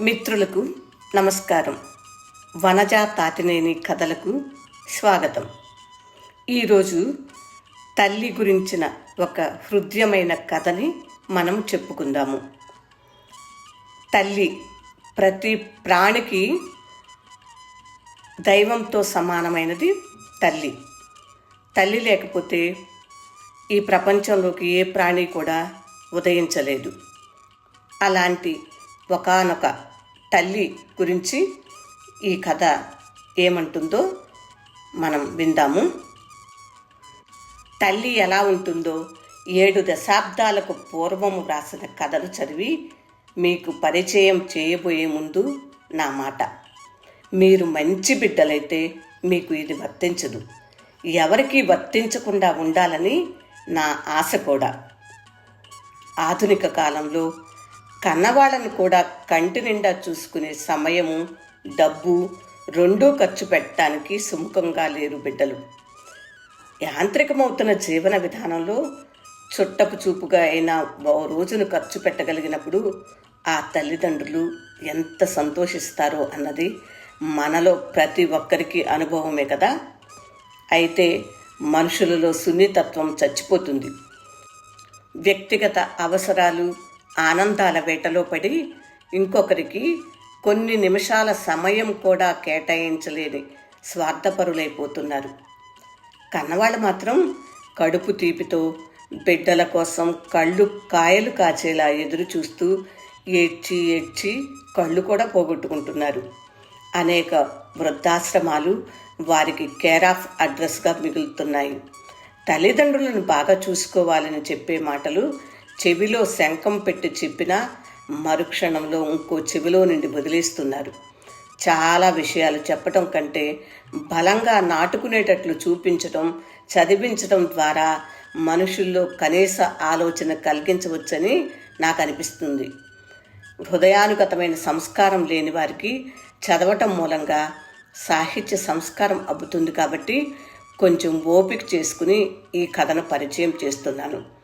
మిత్రులకు నమస్కారం. వనజ తాతినేని కథలకు స్వాగతం. ఈరోజు తల్లి గురించిన ఒక హృదయమైన కథని మనం చెప్పుకుందాము. తల్లి ప్రతి ప్రాణికి దైవంతో సమానమైనది తల్లి. తల్లి లేకపోతే ఈ ప్రపంచంలోకి ఏ ప్రాణి కూడా ఉదయించలేదు. అలాంటి ఒకానొక తల్లి గురించి ఈ కథ ఏమంటుందో మనం విందాము. తల్లి ఎలా ఉంటుందో ఏడు దశాబ్దాలకు పూర్వము రాసిన కథను చదివి మీకు పరిచయం చేయబోయే ముందు నా మాట. మీరు మంచి బిడ్డలైతే మీకు ఇది వర్తించదు. ఎవరికి వర్తించకుండా ఉండాలని నా ఆశ కూడా. ఆధునిక కాలంలో కన్నవాళ్ళను కూడా కంటి నిండా చూసుకునే సమయము డబ్బు రెండూ ఖర్చు పెట్టడానికి సుముఖంగా లేరు బిడ్డలు. యాంత్రికమవుతున్న జీవన విధానంలో చుట్టపు చూపుగా అయినా ఓ రోజును ఖర్చు పెట్టగలిగినప్పుడు ఆ తల్లిదండ్రులు ఎంత సంతోషిస్తారో అన్నది మనలో ప్రతి ఒక్కరికి అనుభవమే కదా. అయితే మనుషులలో సున్నితత్వం చచ్చిపోతుంది. వ్యక్తిగత అవసరాలు ఆనందాల వేటలో పడి ఇంకొకరికి కొన్ని నిమిషాల సమయం కూడా కేటాయించలేని స్వార్థపరులైపోతున్నారు. కన్నవాళ్ళు మాత్రం కడుపు తీపితో బిడ్డల కోసం కళ్ళు కాయలు కాచేలా ఎదురు చూస్తూ ఏడ్చి ఏడ్చి కళ్ళు కూడా పోగొట్టుకుంటున్నారు. అనేక వృద్ధాశ్రమాలు వారికి కేర్ ఆఫ్ అడ్రస్గా మిగులుతున్నాయి. తల్లిదండ్రులను బాగా చూసుకోవాలని చెప్పే మాటలు చెవిలో శంఖం పెట్టి చెప్పినా మరుక్షణంలో ఇంకో చెవిలో నుండి వదిలేస్తున్నారు. చాలా విషయాలు చెప్పటం కంటే బలంగా నాటుకునేటట్లు చూపించటం చదివించటం ద్వారా మనుషుల్లో కనీస ఆలోచన కలిగించవచ్చని నాకు అనిపిస్తుంది హృదయానుగతమైన సంస్కారం లేని వారికి చదవటం మూలంగా సాహిత్య సంస్కారం అబ్బుతుంది కాబట్టి కొంచెం ఓపిక చేసుకుని ఈ కథను పరిచయం చేస్తున్నాను.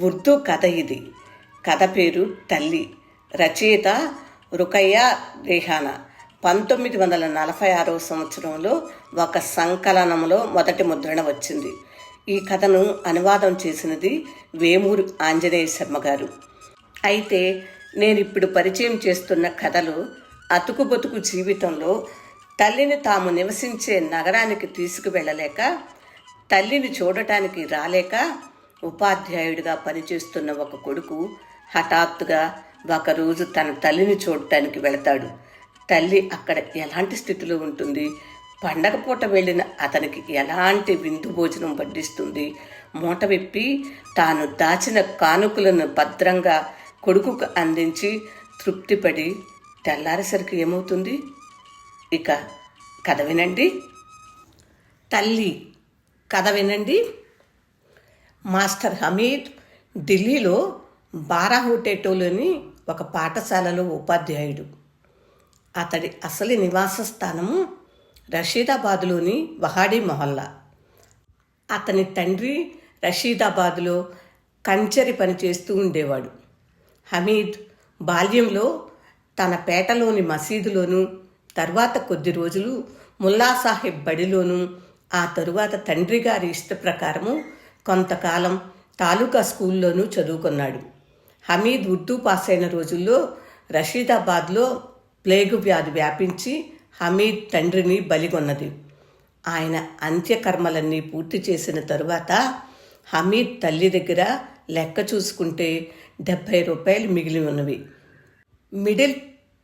ఉర్దూ కథ ఇది. కథ పేరు తల్లి. రచయిత రుకయ్య రేహానా. పంతొమ్మిది వందల నలభై ఆరవ సంవత్సరంలో ఒక సంకలనంలో మొదటి ముద్రణ వచ్చింది. ఈ కథను అనువాదం చేసినది వేమూరు ఆంజనేయ శర్మ గారు. అయితే నేను ఇప్పుడు పరిచయం చేస్తున్న కథలు అతుకు బతుకు జీవితంలో తల్లిని తాము నివసించే నగరానికి తీసుకువెళ్ళలేక తల్లిని చూడటానికి రాలేక ఉపాధ్యాయుడిగా పనిచేస్తున్న ఒక కొడుకు హఠాత్తుగా ఒకరోజు తన తల్లిని చూడటానికి వెళతాడు. తల్లి అక్కడ ఎలాంటి స్థితిలో ఉంటుంది? పండగ పూట వెళ్ళిన అతనికి ఎలాంటి విందు భోజనం వడ్డిస్తుంది? మూట విప్పి తాను దాచిన కానుకలను భద్రంగా కొడుకుకు అందించి తృప్తిపడి తెల్లారేసరికి ఏమవుతుంది? ఇక కథ వినండి. తల్లి కథ వినండి. మాస్టర్ హమీద్ ఢిల్లీలో బారాహుటేటోలోని ఒక పాఠశాలలో ఉపాధ్యాయుడు. అతడి అసలు నివాస స్థానము రషీదాబాద్లోని వహాడీ మొహల్లా. అతని తండ్రి రషీదాబాద్లో కంచెరి పని చేస్తూ ఉండేవాడు. హమీద్ బాల్యంలో తన పేటలోని మసీదులోను తర్వాత కొద్ది రోజులు ముల్లా సాహెబ్ బడిలోను ఆ తరువాత తండ్రి గారి ఇష్ట ప్రకారము కొంతకాలం తాలూకా స్కూల్లోనూ చదువుకున్నాడు. హమీద్ ఉర్దూ పాస్ అయిన రోజుల్లో రషీదాబాద్లో ప్లేగు వ్యాధి వ్యాపించి హమీద్ తండ్రిని బలిగొన్నది. ఆయన అంత్యకర్మలన్నీ పూర్తి చేసిన తరువాత హమీద్ తల్లి దగ్గర లెక్క చూసుకుంటే డెబ్భై రూపాయలు మిగిలి ఉన్నవి. మిడిల్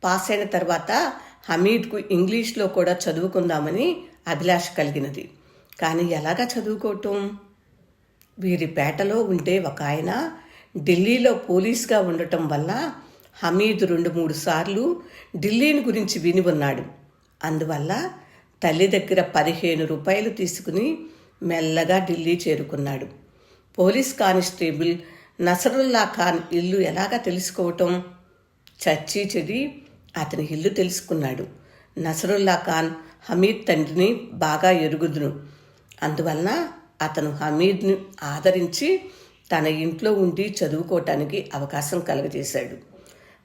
పాస్ అయిన తర్వాత హమీద్కు ఇంగ్లీష్లో కూడా చదువుకుందామని అభిలాష కలిగినది. కానీ ఎలాగా చదువుకోవటం? వీరి పేటలో ఉండే ఒక ఆయన ఢిల్లీలో పోలీస్గా ఉండటం వల్ల హమీద్ రెండు మూడు సార్లు ఢిల్లీని గురించి విని ఉన్నాడు. అందువల్ల తల్లి దగ్గర పదిహేను రూపాయలు తీసుకుని మెల్లగా ఢిల్లీ చేరుకున్నాడు. పోలీస్ కానిస్టేబుల్ నసరుల్లా ఖాన్ ఇల్లు ఎలాగా తెలుసుకోవటం? చచ్చి చెడి అతని ఇల్లు తెలుసుకున్నాడు. నసరుల్లా ఖాన్ హమీద్ తండ్రిని బాగా ఎరుగుదును అందువలన అతను హమీద్ను ఆదరించి తన ఇంట్లో ఉండి చదువుకోవటానికి అవకాశం కలగజేశాడు.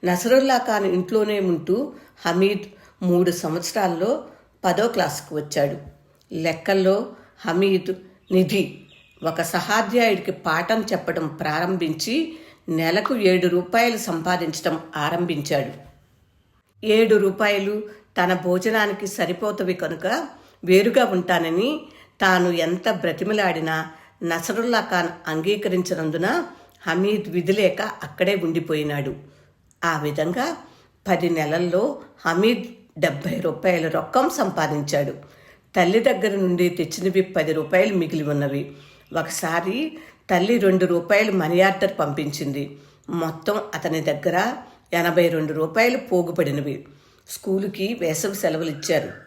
నసరుల్లా ఖాన్ ఇంట్లోనే ఉంటూ హమీద్ మూడు సంవత్సరాల్లో పదో క్లాసుకు వచ్చాడు. లెక్కల్లో హమీద్ నిధి ఒక సహాధ్యాయుడికి పాఠం చెప్పడం ప్రారంభించి నెలకు ఏడు రూపాయలు సంపాదించడం ఆరంభించాడు. ఏడు రూపాయలు తన భోజనానికి సరిపోతవి కనుక వేరుగా ఉంటానని తాను ఎంత బ్రతిమలాడినా నసరుల్లా ఖాన్ అంగీకరించినందున హమీద్ విధిలేక అక్కడే ఉండిపోయినాడు. ఆ విధంగా పది నెలల్లో హమీద్ డెబ్భై రూపాయల రొక్కం సంపాదించాడు. తల్లి దగ్గర నుండి తెచ్చినవి పది రూపాయలు మిగిలి ఉన్నవి. ఒకసారి తల్లి రెండు రూపాయలు మనీ ఆర్డర్ పంపించింది. మొత్తం అతని దగ్గర ఎనభై రెండు రూపాయలు పోగుపడినవి. స్కూలుకి వేసవి సెలవులు ఇచ్చారు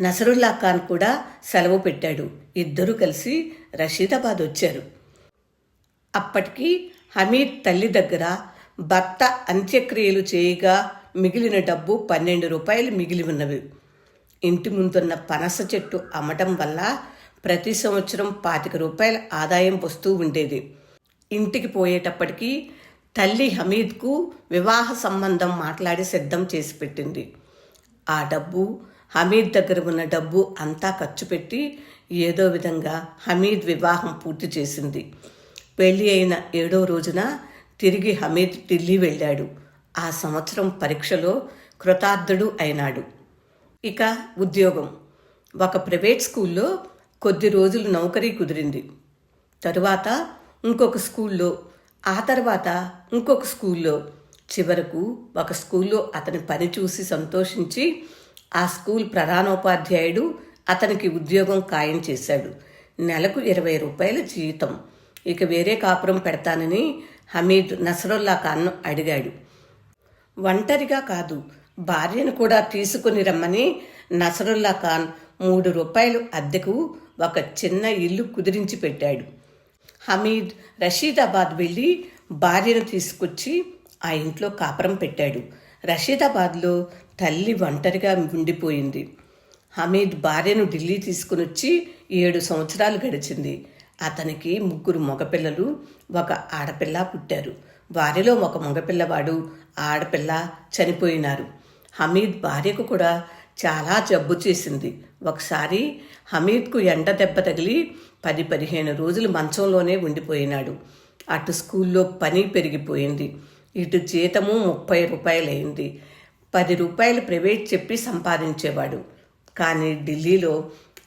నసరుల్లా ఖాన్ కూడా సెలవు పెట్టాడు. ఇద్దరూ కలిసి రషీదాబాద్ వచ్చారు. అప్పటికి హమీద్ తల్లి దగ్గర భర్త అంత్యక్రియలు చేయగా మిగిలిన డబ్బు పన్నెండు రూపాయలు మిగిలి ఉన్నవి. ఇంటి ముందున్న పనస చెట్టు అమ్మటం వల్ల ప్రతి సంవత్సరం పాతిక రూపాయల ఆదాయం వస్తూ ఉండేది. ఇంటికి పోయేటప్పటికీ తల్లి హమీద్కు వివాహ సంబంధం మాట్లాడి సిద్ధం చేసి పెట్టింది. ఆ డబ్బు హమీద్ దగ్గర ఉన్న డబ్బు అంతా ఖర్చు పెట్టి ఏదో విధంగా హమీద్ వివాహం పూర్తి చేసింది. పెళ్ళి అయిన ఏడో రోజున తిరిగి హమీద్ ఢిల్లీ వెళ్ళాడు. ఆ సంవత్సరం పరీక్షలో కృతార్థుడు అయినాడు. ఇక ఉద్యోగం. ఒక ప్రైవేట్ స్కూల్లో కొద్ది రోజులు నౌకరీ కుదిరింది. తరువాత ఇంకొక స్కూల్లో ఆ తర్వాత ఇంకొక స్కూల్లో. చివరకు ఒక స్కూల్లో అతని పని చూసి సంతోషించి ఆ స్కూల్ ప్రధానోపాధ్యాయుడు అతనికి ఉద్యోగం ఖాయం చేశాడు. నెలకు ఇరవై రూపాయల జీతం. ఇక వేరే కాపురం పెడతానని హమీద్ నసరుల్లా ఖాన్ను అడిగాడు. ఒంటరిగా కాదు భార్యను కూడా తీసుకుని రమ్మని నసరుల్లా ఖాన్ మూడు రూపాయలు అద్దెకు ఒక చిన్న ఇల్లు కుదిరించి పెట్టాడు. హమీద్ రషీదాబాద్ వెళ్ళి భార్యను తీసుకొచ్చి ఆ ఇంట్లో కాపురం పెట్టాడు. రషీదాబాద్లో తల్లి ఒంటరిగా ఉండిపోయింది. హమీద్ భార్యను ఢిల్లీ తీసుకుని వచ్చి ఏడు సంవత్సరాలు గడిచింది. అతనికి ముగ్గురు మగపిల్లలు ఒక ఆడపిల్ల పుట్టారు. వారిలో ఒక మగపిల్లవాడు ఆడపిల్ల చనిపోయినారు. హమీద్ భార్యకు కూడా చాలా జబ్బు చేసింది. ఒకసారి హమీద్కు ఎండ దెబ్బ తగిలి పది పదిహేను రోజులు మంచంలోనే ఉండిపోయినాడు. అటు స్కూల్లో పని పెరిగిపోయింది. ఇటు జీతము ముప్పై రూపాయలైంది. పది రూపాయలు ప్రైవేట్ చెప్పి సంపాదించేవాడు. కానీ ఢిల్లీలో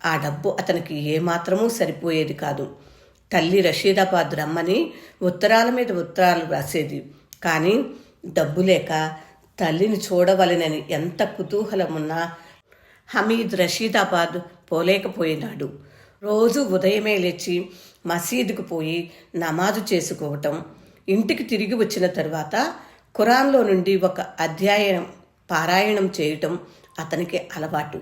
ఆ డబ్బు అతనికి ఏమాత్రమూ సరిపోయేది కాదు. తల్లి రషీదాబాద్ రమ్మని ఉత్తరాల మీద ఉత్తరాలు రాసేది. కానీ డబ్బు లేక తల్లిని చూడవలనని ఎంత కుతూహలమున్నా హమీద్ రషీదాబాద్ పోలేకపోయినాడు. రోజు ఉదయమే లేచి మసీదుకు పోయి నమాజు చేసుకోవటం ఇంటికి తిరిగి వచ్చిన తర్వాత ఖురాన్లో నుండి ఒక అధ్యాయం పారాయణం చేయటం అతనికి అలవాటు.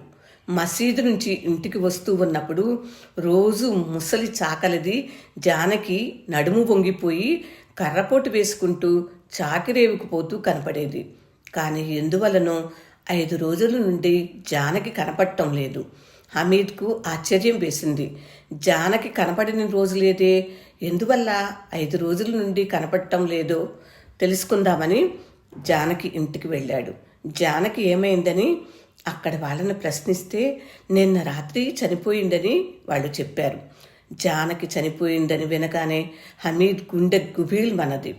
మసీదు నుంచి ఇంటికి వస్తూ ఉన్నప్పుడు రోజు ముసలి చాకలిది జానకి నడుము వంగిపోయి కర్రపోటు వేసుకుంటూ చాకిరేవుకుపోతూ కనపడేది. కానీ ఎందువలనో ఐదు రోజుల నుండి జానకి కనపడటం లేదు. హమీద్కు ఆశ్చర్యం వేసింది. జానకి కనపడిన రోజు లేదే. ఎందువల్ల ఐదు రోజుల నుండి కనపడటం లేదో తెలుసుకుందామని జానకి ఇంటికి వెళ్ళాడు. జానకి ఏమైందని అక్కడ వాళ్ళని ప్రశ్నిస్తే నిన్న రాత్రి చనిపోయిందని వాళ్ళు చెప్పారు. జానకి చనిపోయిందని వినగానే హమీద్ గుండె గుబీల్ మనది.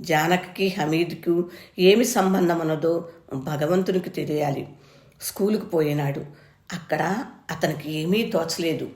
జానకి హమీద్కు ఏమి సంబంధం ఉన్నదో భగవంతునికి తెలియాలి. స్కూలుకు పోయినాడు. అక్కడ అతనికి ఏమీ తోచలేదు.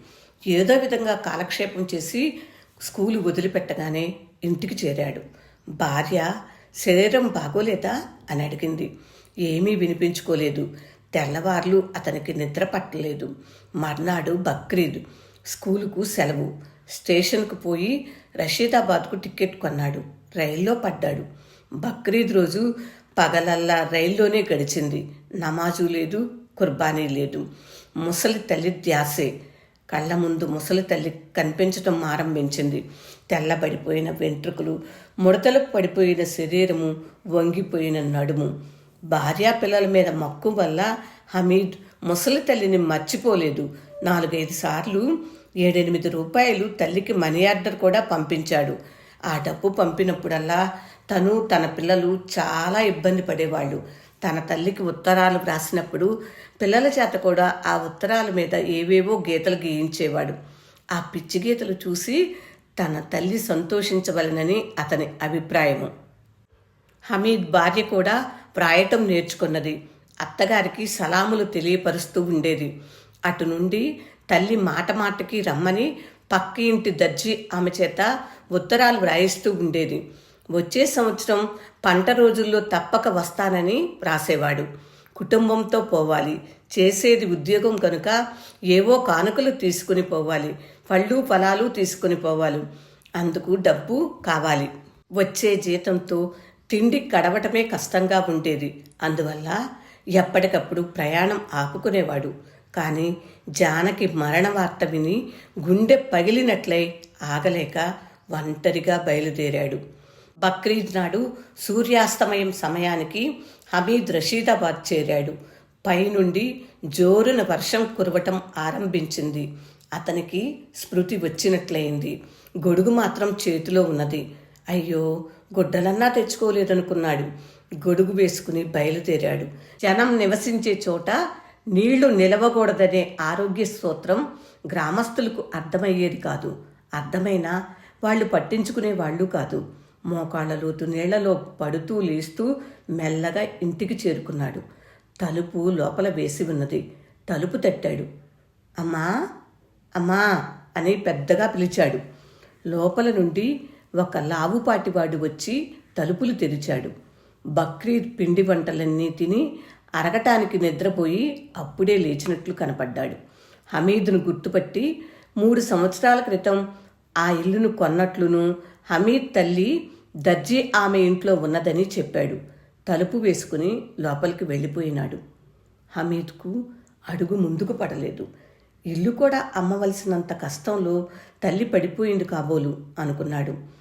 ఏదో విధంగా కాలక్షేపం చేసి స్కూలు వదిలిపెట్టగానే ఇంటికి చేరాడు. భార్య శరీరం బాగోలేదా? అని అడిగింది. ఏమీ వినిపించుకోలేదు. తెల్లవార్లు అతనికి నిద్ర పట్టలేదు. మర్నాడు బక్రీద్. స్కూలుకు సెలవు. స్టేషన్కు పోయి రషీదాబాద్కు టికెట్ కొన్నాడు. రైల్లో పడ్డాడు. బక్రీద్ రోజు పగలల్లా రైల్లోనే గడిచింది. నమాజు లేదు కుర్బానీ లేదు. ముసలి తల్లి ధ్యాసే. కళ్ళ ముందు ముసలి తల్లి కనిపించటం ఆరంభించింది. తెల్లబడిపోయిన వెంట్రుకలు ముడతలకు పడిపోయిన శరీరము వంగిపోయిన నడుము. భార్యా పిల్లల మీద మక్కు వల్ల హమీద్ ముసలి తల్లిని మర్చిపోలేదు. నాలుగైదు సార్లు ఏడెనిమిది రూపాయలు తల్లికి మనీ ఆర్డర్ కూడా పంపించాడు. ఆ డబ్బు పంపినప్పుడల్లా తను తన పిల్లలు చాలా ఇబ్బంది పడేవాళ్ళు. తన తల్లికి ఉత్తరాలు వ్రాసినప్పుడు పిల్లల చేత కూడా ఆ ఉత్తరాల మీద ఏవేవో గీతలు గీయించేవాడు. ఆ పిచ్చి గీతలు చూసి తన తల్లి సంతోషించవలనని అతని అభిప్రాయము. హమీద్ భార్య కూడా ప్రాయటం నేర్చుకున్నది. అత్తగారికి సలాములు తెలియపరుస్తూ ఉండేది. అటు నుండి తల్లి మాట మాటకి రమ్మని పక్క ఇంటి దర్జీ ఆమె చేత ఉత్తరాలు వ్రాయిస్తూ ఉండేది. వచ్చే సంవత్సరం పంట రోజుల్లో తప్పక వస్తానని రాసేవాడు కుటుంబంతో పోవాలి. చేసేది ఉద్యోగం కనుక ఏవో కానుకలు తీసుకుని పోవాలి. పళ్ళు ఫలాలు తీసుకుని పోవాలి. అందుకు డబ్బు కావాలి. వచ్చే జీతంతో తిండి గడవటమే కష్టంగా ఉండేది. అందువల్ల ఎప్పటికప్పుడు ప్రయాణం ఆపుకునేవాడు. కానీ జానకి మరణ వార్త విని గుండె పగిలినట్లై ఆగలేక ఒంటరిగా బయలుదేరాడు. బక్రీద్ నాడు సూర్యాస్తమయం సమయానికి హమీద్ రషీదాబాద్ చేరాడు. పైనుండి జోరున వర్షం కురవటం ఆరంభించింది. అతనికి స్మృతి వచ్చినట్లయింది. గొడుగు మాత్రం చేతిలో ఉన్నది. అయ్యో గుడ్డలన్నా తెచ్చుకోలేదనుకున్నాడు. గొడుగు వేసుకుని బయలుదేరాడు. జనం నివసించే చోట నీళ్ళు నిలవకూడదనే ఆరోగ్య స్తోత్రం గ్రామస్తులకు అర్థమయ్యేది కాదు. అర్థమైనా వాళ్ళు పట్టించుకునే వాళ్ళు కాదు. మోకాళ్ళ లోతు నీళ్ళలో పడుతూ లేస్తూ మెల్లగా ఇంటికి చేరుకున్నాడు. తలుపు లోపల వేసి ఉన్నది. తలుపు తట్టాడు. అమ్మా! అమ్మా! అని పెద్దగా పిలిచాడు. లోపల నుండి ఒక లావుపాటివాడు వచ్చి తలుపులు తెరిచాడు. బక్రీద్ పిండి వంటలన్నీ తిని అరగటానికి నిద్రపోయి అప్పుడే లేచినట్లు కనపడ్డాడు. హమీద్ను గుర్తుపట్టి మూడు సంవత్సరాల క్రితం ఆ ఇల్లును కొన్నట్లును హమీద్ తల్లి దర్జీ ఆమె ఇంట్లో ఉన్నదని చెప్పాడు. తలుపు వేసుకుని లోపలికి వెళ్ళిపోయినాడు. హమీద్కు అడుగు ముందుకు పడలేదు. ఇల్లు కూడా అమ్మవలసినంత కష్టంలో తల్లి పడిపోయింది కాబోలు అనుకున్నాడు.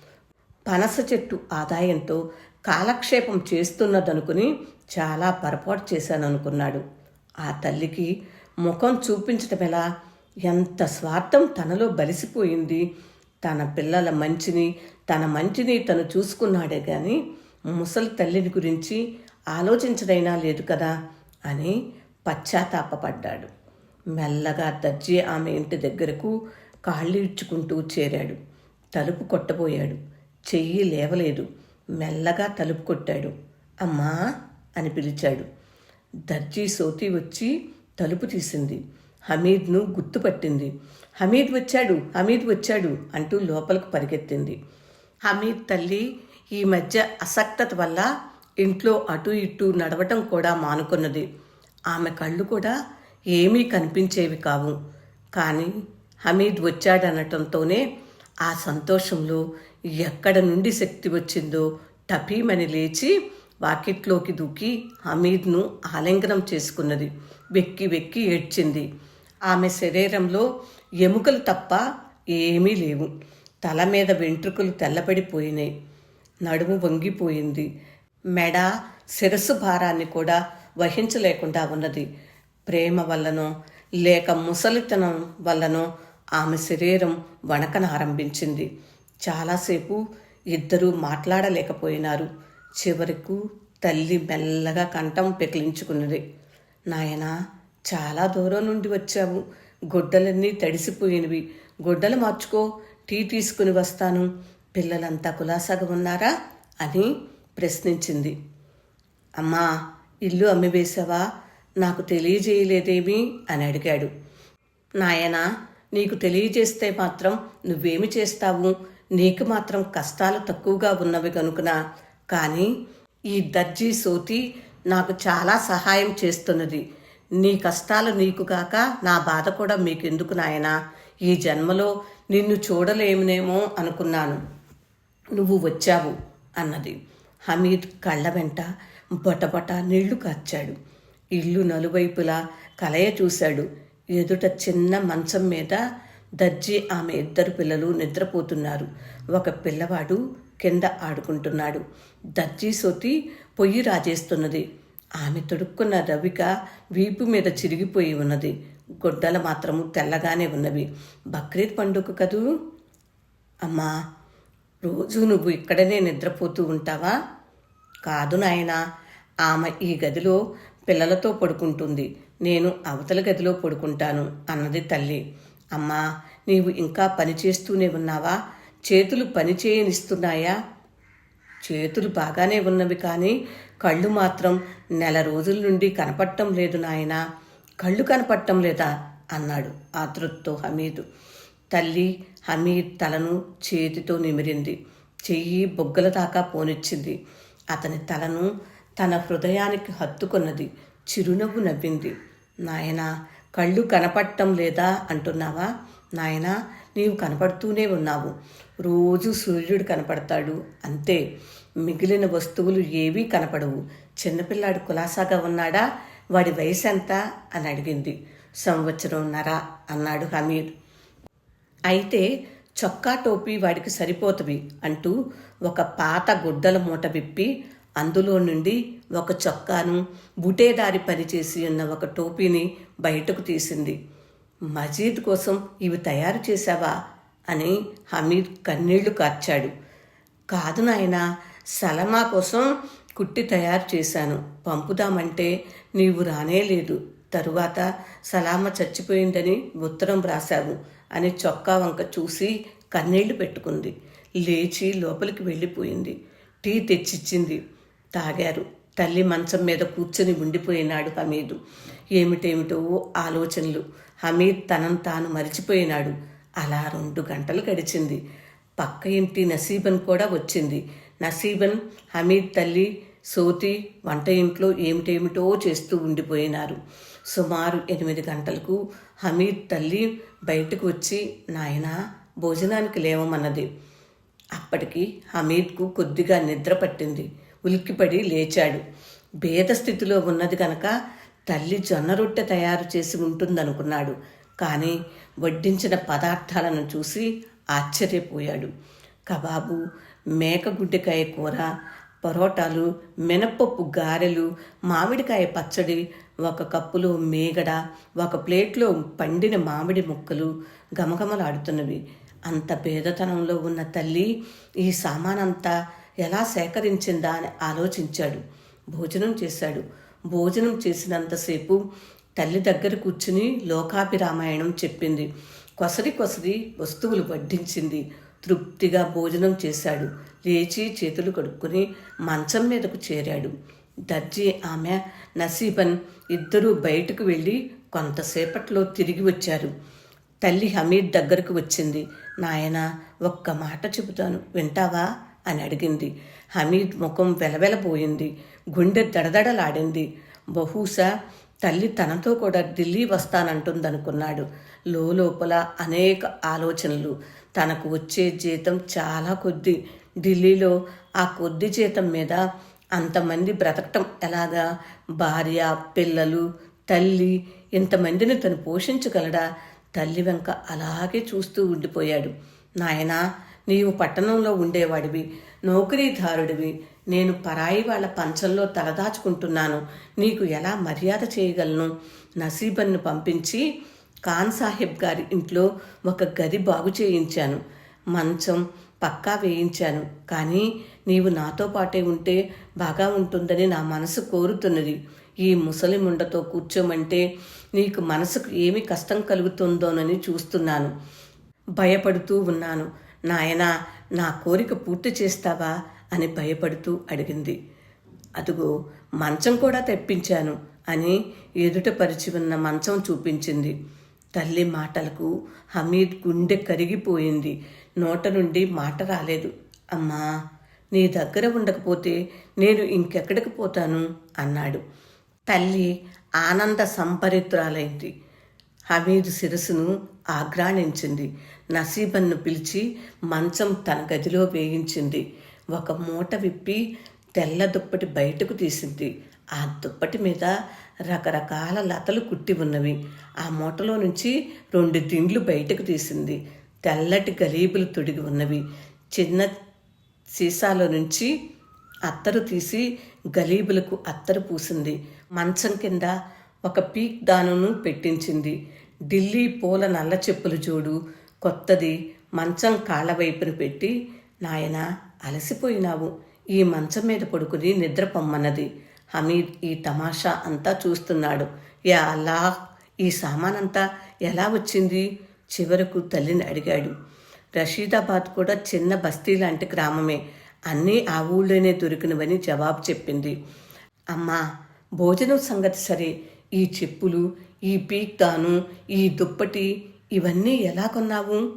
పనస చెట్టు ఆదాయంతో కాలక్షేపం చేస్తున్నదనుకుని చాలా పొరపాటు చేశాననుకున్నాడు. ఆ తల్లికి ముఖం చూపించటం ఎలా ఎంత స్వార్థం తనలో బలిసిపోయింది. తన పిల్లల మంచిని తన మంచిని తను చూసుకున్నాడే గాని ముసలి తల్లిని గురించి ఆలోచించదైనా లేదు కదా అని పశ్చాత్తాపపడ్డాడు. మెల్లగా దర్జీ ఆమె ఇంటి దగ్గరకు కాళ్ళీడ్చుకుంటూ చేరాడు. తలుపు కొట్టబోయాడు. చెయ్యి లేవలేదు. మెల్లగా తలుపు కొట్టాడు. అమ్మా! అని పిలిచాడు. దర్జీ సోతి వచ్చి తలుపు తీసింది. హమీద్ను గుర్తుపట్టింది. హమీద్ వచ్చాడు హమీద్ వచ్చాడు అంటూ లోపలికి పరిగెత్తింది. హమీద్ తల్లి ఈ మధ్య అసక్తత వల్ల ఇంట్లో అటు ఇటు నడవటం కూడా మానుకున్నది. ఆమె కళ్ళు కూడా ఏమీ కనిపించేవి కావు. కానీ హమీద్ వచ్చాడనటంతోనే ఆ సంతోషంలో ఎక్కడ నుండి శక్తి వచ్చిందో టపీమని లేచి వాకిట్లోకి దూకి హమీద్ను ఆలింగనం చేసుకున్నది. వెక్కి వెక్కి ఏడ్చింది. ఆమె శరీరంలో ఎముకలు తప్ప ఏమీ లేవు. తల మీద వెంట్రుకలు తెల్లబడిపోయినాయి. నడుము వంగిపోయింది. మెడ శిరస్సు భారాన్ని కూడా వహించలేకుండా ఉన్నది. ప్రేమ వల్లనో లేక ముసలితనం వల్లనో ఆమె శరీరం వణకనారంభించింది చాలాసేపు ఇద్దరూ మాట్లాడలేకపోయినారు. చివరకు తల్లి మెల్లగా కంఠం పెకిలించుకున్నది. నాయనా చాలా దూరం నుండి వచ్చావు. గుడ్డలన్నీ తడిసిపోయినవి. గుడ్డలు మార్చుకో. టీ తీసుకుని వస్తాను. పిల్లలంతా కులాసాగా ఉన్నారా? అని ప్రశ్నించింది. అమ్మా ఇల్లు అమ్మివేశావా? నాకు తెలియజేయలేదేమి? అని అడిగాడు. నాయనా నీకు తెలియజేస్తే మాత్రం నువ్వేమి చేస్తావు? నీకు మాత్రం కష్టాలు తక్కువగా ఉన్నవి కనుకనా కానీ ఈ దర్జీ సోతి నాకు చాలా సహాయం చేస్తున్నది. నీ కష్టాలు నీకు కాక నా బాధ కూడా మీకెందుకు నాయనా? ఈ జన్మలో నిన్ను చూడలేమునేమో అనుకున్నాను. నువ్వు వచ్చావు అన్నది. హమీద్ కళ్ళ వెంట బటబట నీళ్ళు కార్చాడు. ఇల్లు నలువైపులా కలయ చూశాడు. ఎదుట చిన్న మంచం మీద దర్జీ ఆమె ఇద్దరు పిల్లలు నిద్రపోతున్నారు. ఒక పిల్లవాడు కింద ఆడుకుంటున్నాడు. దర్జీ సోతి పొయ్యి రాజేస్తున్నది. ఆమె తొడుక్కున్న రవిక వీపు మీద చిరిగిపోయి ఉన్నది. గొడ్డలు మాత్రము తెల్లగానే ఉన్నవి. బక్రీద్ పండుగ కదూ? అమ్మా రోజు నువ్వు ఇక్కడనే నిద్రపోతూ ఉంటావా? కాదు నాయనా ఆమె ఈ గదిలో పిల్లలతో పడుకుంటుంది. నేను అవతల గదిలో పడుకుంటాను అన్నది తల్లి. అమ్మా నీవు ఇంకా పని చేస్తూనే ఉన్నావా? చేతులు పని చేయనిస్తున్నాయా? చేతులు బాగానే ఉన్నవి కానీ కళ్ళు మాత్రం నెల రోజుల నుండి కనపడటం లేదు నాయనా. కళ్ళు కనపడటం లేదా? అన్నాడు ఆతృత్తో హమీదు. తల్లి హమీద్ తలను చేతితో నిమిరింది. చెయ్యి బొగ్గల దాకా పోనిచ్చింది. అతని తలను తన హృదయానికి హత్తుకున్నది. చిరునవ్వు నవ్వింది. నాయనా కళ్ళు కనపడటం లేదా అంటున్నావా? నాయనా నీవు కనపడుతూనే ఉన్నావు. రోజు సూర్యుడు కనపడతాడు. అంతే మిగిలిన వస్తువులు ఏవీ కనపడవు. చిన్నపిల్లాడు కులాసాగా ఉన్నాడా? వాడి వయసు ఎంత అని అడిగింది. సంవత్సరంన్నర అన్నాడు హమీద్. అయితే చొక్కా టోపీ వాడికి సరిపోతవి అంటూ ఒక పాత గుడ్డల మూట విప్పి అందులో నుండి ఒక చొక్కాను బుటేదారి పనిచేసి ఉన్న ఒక టోపీని బయటకు తీసింది. మజీద్ కోసం ఇవి తయారు చేశావా? అని హమీద్ కన్నీళ్ళు కార్చాడు. కాదు నాయన సలమా కోసం కుట్టి తయారు చేశాను. పంపుదామంటే నీవు రానే లేదు. తరువాత సలామ చచ్చిపోయిందని ఉత్తరం రాశావు అని చొక్కా వంక చూసి కన్నీళ్ళు పెట్టుకుంది. లేచి లోపలికి వెళ్ళిపోయింది. టీ తెచ్చిచ్చింది. తాగారు. తల్లి మంచం మీద కూర్చొని ఉండిపోయినాడు హమీదు. ఏమిటేమిటో ఆలోచనలు. హమీద్ తనను తాను మరిచిపోయినాడు. అలా రెండు గంటలు గడిచింది. పక్క ఇంటి నసీబన్ కూడా వచ్చింది. నసీబన్ హమీద్ తల్లి సోతి వంట ఇంట్లో ఏమిటేమిటో చేస్తూ ఉండిపోయినారు. సుమారు ఎనిమిది గంటలకు హమీద్ తల్లి బయటకు వచ్చి నాయనా భోజనానికి లేవమన్నది. అప్పటికి హమీద్కు కొద్దిగా నిద్ర పట్టింది. ఉలిక్కిపడి లేచాడు. భేద స్థితిలో ఉన్నది కనుక తల్లి జొన్న రొట్టె తయారు చేసి ఉంటుందనుకున్నాడు. కానీ వడ్డించిన పదార్థాలను చూసి ఆశ్చర్యపోయాడు. కబాబు మేకగుడ్డకాయ కూర పరోటాలు మినప్పప్పు గారెలు మామిడికాయ పచ్చడి ఒక కప్పులో మేగడ ఒక ప్లేట్లో పండిన మామిడి ముక్కలు గమగమలాడుతున్నవి అంత పేదతనంలో ఉన్న తల్లి ఈ సామానంతా ఎలా సేకరించిందా అని ఆలోచించాడు. భోజనం చేశాడు. భోజనం చేసినంతసేపు తల్లి దగ్గర కూర్చుని లోకాభిరామాయణం చెప్పింది. కొసరి కొసరి వస్తువులు వడ్డించింది. తృప్తిగా భోజనం చేశాడు. లేచి చేతులు కడుక్కుని మంచం మీదకు చేరాడు. దర్జీ ఆమె నసీబన్ ఇద్దరూ బయటకు వెళ్ళి కొంతసేపట్లో తిరిగి వచ్చారు. తల్లి హమీద్ దగ్గరకు వచ్చింది. నాయన ఒక్క మాట చెబుతాను. వింటావా? అని అడిగింది. హమీద్ ముఖం వెలవెలపోయింది గుండె దడదడలాడింది. బహుశా తల్లి తనతో కూడా ఢిల్లీ వస్తానంటుందనుకున్నాడు. లోపల అనేక ఆలోచనలు. తనకు వచ్చే జీతం చాలా కొద్ది. ఢిల్లీలో ఆ కొద్ది జీతం మీద అంతమంది బ్రతకటం ఎలాగా? భార్య పిల్లలు తల్లి ఇంతమందిని తను పోషించగలడా? తల్లి వెంక అలాగే చూస్తూ ఉండిపోయాడు. నాయనా నీవు పట్టణంలో ఉండేవాడివి. నౌకరీదారుడివి. నేను పరాయి వాళ్ళ పంచంలో తలదాచుకుంటున్నాను. నీకు ఎలా మర్యాద చేయగలను? నసీబన్ను పంపించి ఖాన్ సాహెబ్ గారి ఇంట్లో ఒక గది బాగు చేయించాను. మంచం పక్కా వేయించాను. కానీ నీవు నాతో పాటే ఉంటే బాగా ఉంటుందని నా మనసు కోరుతున్నది. ఈ ముసలి ముండతో కూర్చోమంటే నీకు మనసుకు ఏమి కష్టం కలుగుతుందోనని చూస్తున్నాను. భయపడుతూ ఉన్నాను. నాయనా నా కోరిక పూర్తి చేస్తావా? అని భయపడుతూ అడిగింది. అదుగో మంచం కూడా తెప్పించాను అని ఎదుట పరిచి ఉన్న మంచం చూపించింది. తల్లి మాటలకు హమీద్ గుండె కరిగిపోయింది. నోట నుండి మాట రాలేదు. అమ్మా నీ దగ్గర ఉండకపోతే నేను ఇంకెక్కడికి పోతాను? అన్నాడు. తల్లి ఆనంద సంపరిత్రాలైంది. హమీద్ శిరస్సును ఆగ్రాణించింది. నసీబన్ను పిలిచి మంచం తన గదిలో వేయించింది. ఒక మూట విప్పి తెల్ల దుప్పటి బయటకు తీసింది. ఆ దుప్పటి మీద రకరకాల లతలు కుట్టి ఉన్నవి. ఆ మూటలో నుంచి రెండు దిండ్లు బయటకు తీసింది. తెల్లటి గలీబులు తొడిగి ఉన్నవి. చిన్న సీసాలో నుంచి అత్తరు తీసి గలీబులకు అత్తరు పూసింది. మంచం కింద ఒక పీక్ దానును పెట్టించింది. ఢిల్లీ పూల నల్ల చెప్పులు జోడు కొత్తది మంచం కాళ్ళ వైపున పెట్టి నాయన అలసిపోయినావు. ఈ మంచం మీద పడుకుని నిద్ర పొమ్మన్నది. హమీద్ ఈ తమాషా అంతా చూస్తున్నాడు. యా అల్లా ఈ సామానంతా ఎలా వచ్చింది? చివరకు తల్లిని అడిగాడు. రషీదాబాద్ కూడా చిన్న బస్తీ లాంటి గ్రామమే. అన్నీ ఆ ఊళ్ళోనే దొరికినవని జవాబు చెప్పింది. అమ్మా భోజనం సంగతి సరే. ఈ చెప్పులు ఈ పీక్తాను ఈ దుప్పటి ఇవన్నీ ఎలా కొన్నావు?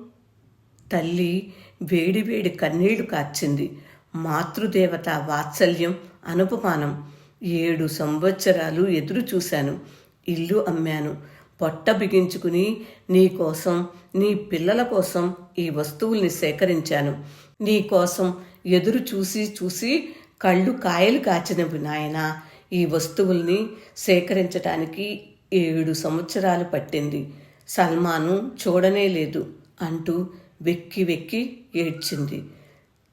తల్లి వేడి వేడి కన్నీళ్ళు కార్చింది. మాతృదేవత వాత్సల్యం అనుపమానం. ఏడు సంవత్సరాలు ఎదురు చూశాను. ఇల్లు అమ్మాను. పొట్ట బిగించుకుని నీ కోసం నీ పిల్లల కోసం ఈ వస్తువుల్ని సేకరించాను. నీ కోసం ఎదురు చూసి చూసి కళ్ళు కాయలు కాచినవి నాయనా. ఈ వస్తువుల్ని సేకరించటానికి ఏడు సంవత్సరాలు పట్టింది. సల్మాను చూడనే లేదు అంటూ వెక్కి వెక్కి ఏడ్చింది.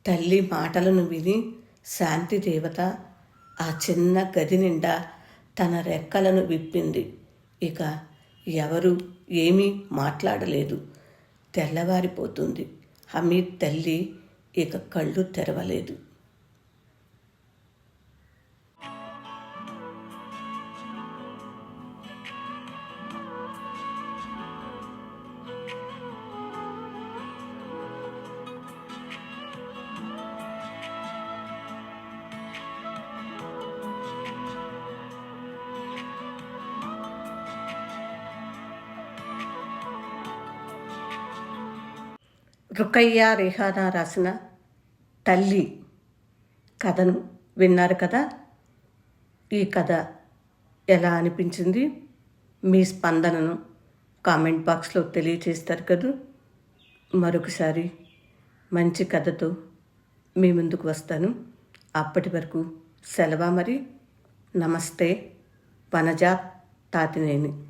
తల్లి మాటలను విని శాంతి దేవత ఆ చిన్న గది నిండా తన రెక్కలను విప్పింది. ఇక ఎవరు ఏమీ మాట్లాడలేదు. తెల్లవారిపోతుంది. హమీద్ తల్లి ఇక కళ్ళు తెరవలేదు. రుకయ్య రిహానా రాసిన తల్లి కథను విన్నారు కదా. ఈ కథ ఎలా అనిపించింది? మీ స్పందనను కామెంట్ బాక్స్లో తెలియచేస్తారు కదా. మరొకసారి మంచి కథతో మీ ముందుకు వస్తాను. అప్పటి వరకు సెలవా మరి. నమస్తే. వనజా తాతినేని.